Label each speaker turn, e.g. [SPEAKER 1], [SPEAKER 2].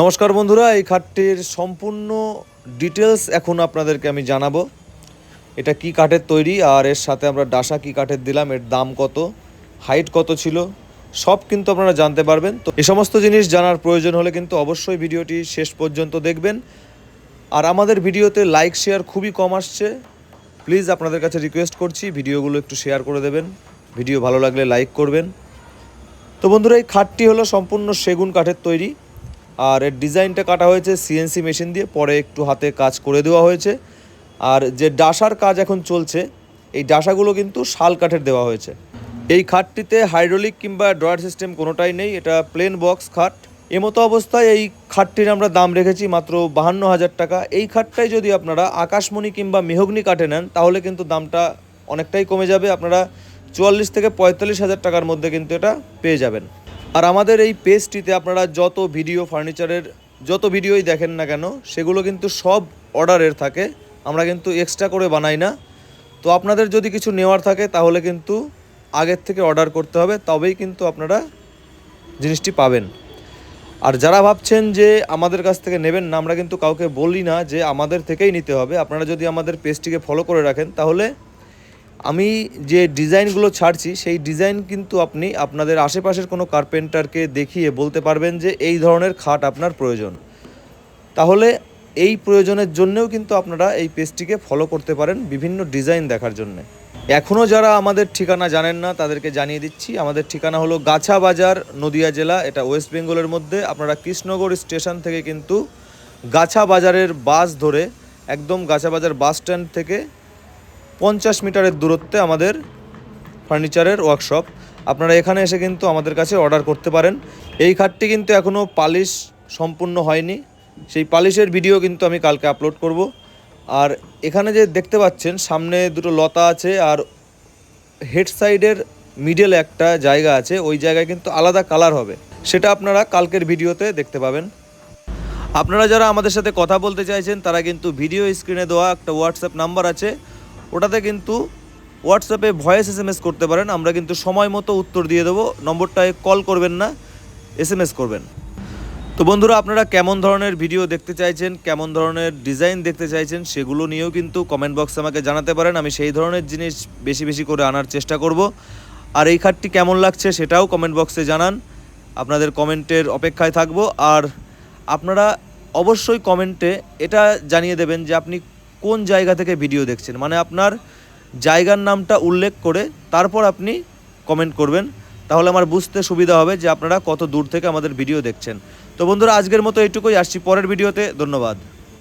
[SPEAKER 1] নমস্কার বন্ধুরা, এই খাটটির সম্পূর্ণ ডিটেলস এখন আপনাদেরকে আমি জানাব। এটা কি কাঠের তৈরি আর এর সাথে আমরা ডাসা কি কাঠের দিলাম, এর দাম কত, হাইট কত ছিল, সব কিন্তু আপনারা জানতে পারবেন। তো এই সমস্ত জিনিস জানার প্রয়োজন হলে কিন্তু অবশ্যই ভিডিওটি শেষ পর্যন্ত দেখবেন। আর আমাদের ভিডিওতে লাইক, শেয়ার খুবই কম আসছে। প্লিজ আপনাদের কাছে রিকোয়েস্ট করছি, ভিডিওগুলো একটু শেয়ার করে দেবেন। ভিডিও ভালো লাগলে লাইক করবেন। তো বন্ধুরা, এই খাটটি হলো সম্পূর্ণ সেগুন কাঠের তৈরি। আর এর ডিজাইনটা কাটা হয়েছে সিএনসি মেশিন দিয়ে, পরে একটু হাতে কাজ করে দেওয়া হয়েছে। আর যে ডাসার কাজ এখন চলছে, এই ডাসাগুলো কিন্তু শাল কাঠের দেওয়া হয়েছে। এই খাটটিতে হাইড্রোলিক কিংবা ড্রয়ার সিস্টেম কোনোটাই নেই, এটা প্লেন বক্স খাট। এমতো অবস্থায় এই খাটটির আমরা দাম রেখেছি মাত্র বাহান্ন হাজার টাকা। এই খাটটাই যদি আপনারা আকাশমণি কিংবা মেহগ্নি কাঠে নেন, তাহলে কিন্তু দামটা অনেকটাই কমে যাবে। আপনারা চুয়াল্লিশ থেকে পঁয়তাল্লিশ হাজার টাকার মধ্যে কিন্তু এটা পেয়ে যাবেন। আর আমাদের এই পেজটিতে আপনারা যত ভিডিও ফার্নিচারের যত ভিডিওই দেখেন না কেন, সেগুলো কিন্তু সব অর্ডারের থাকে। আমরা কিন্তু এক্সট্রা করে বানাই না। তো আপনাদের যদি কিছু নেওয়ার থাকে, তাহলে কিন্তু আগের থেকে অর্ডার করতে হবে, তবেই কিন্তু আপনারা জিনিসটি পাবেন। আর যারা ভাবছেন যে আমাদের কাছ থেকে নেবেন না, আমরা কিন্তু কাউকে বলি না যে আমাদের থেকেই নিতে হবে। আপনারা যদি আমাদের পেজটিকে ফলো করে রাখেন, তাহলে আমি যে ডিজাইনগুলো ছাড়ছি, সেই ডিজাইন কিন্তু আপনি আপনাদের আশেপাশের কোনো কার্পেন্টারকে দেখিয়ে বলতে পারবেন যে এই ধরনের খাট আপনার প্রয়োজন। তাহলে এই প্রয়োজনের জন্যেও কিন্তু আপনারা এই পেজটিকে ফলো করতে পারেন বিভিন্ন ডিজাইন দেখার জন্য। এখনও যারা আমাদের ঠিকানা জানেন না, তাদেরকে জানিয়ে দিচ্ছি, আমাদের ঠিকানা হলো গাছা বাজার, নদিয়া জেলা, এটা ওয়েস্ট বেঙ্গলের মধ্যে। আপনারা কৃষ্ণনগর স্টেশন থেকে কিন্তু গাছা বাজারের বাস ধরে, একদম গাছা বাজার বাস স্ট্যান্ড থেকে পঞ্চাশ মিটারের দূরত্বে আমাদের ফার্নিচারের ওয়ার্কশপ আপনারা এখানে এসে কিন্তু আমাদের কাছে অর্ডার করতে পারেন। এই খাটটি কিন্তু এখনও পালিশ সম্পূর্ণ হয়নি। সেই পালিশের ভিডিও কিন্তু আমি কালকে আপলোড করব। আর এখানে যে দেখতে পাচ্ছেন, সামনে দুটো লতা আছে আর হেড সাইডের মিডল একটা জায়গা আছে। ওই জায়গায় কিন্তু আলাদা কালার হবে। সেটা আপনারা কালকের ভিডিওতে দেখতে পাবেন। আপনারা যারা আমাদের সাথে কথা বলতে চাইছেন, তারা কিন্তু ভিডিও স্ক্রিনে দেওয়া একটা হোয়াটসঅ্যাপ নাম্বার আছে। ওটাতে কিন্তু হোয়াটসঅ্যাপে ভয়েস এস এম এস করতে পারেন। আমরা কিন্তু সময় মতো উত্তর দিয়ে দেবো। নম্বরটায় কল করবেন না এস এম এস করবেন। তো বন্ধুরা, আপনারা কেমন ধরনের ভিডিও দেখতে চাইছেন, কেমন ধরনের ডিজাইন দেখতে চাইছেন, সেগুলো নিয়েও কিন্তু কমেন্ট বক্সে আমাকে জানাতে পারেন। আমি সেই ধরনের জিনিস বেশি বেশি করে আনার চেষ্টা করব। আর এই খাটটি কেমন লাগছে সেটাও কমেন্ট বক্সে জানান। আপনাদের কমেন্টের অপেক্ষায় থাকব। আর আপনারা অবশ্যই কমেন্টে এটা জানিয়ে দেবেন যে আপনি কোন জায়গা থেকে ভিডিও দেখছেন? মানে আপনার জায়গার নামটা উল্লেখ করে তারপর আপনি কমেন্ট করবেন। তাহলে আমার বুঝতে সুবিধা হবে যে আপনারা কত দূর থেকে আমাদের ভিডিও দেখছেন। তো বন্ধুরা, আজকের মতো এইটুকুই। আসছি পরের ভিডিওতে। ধন্যবাদ।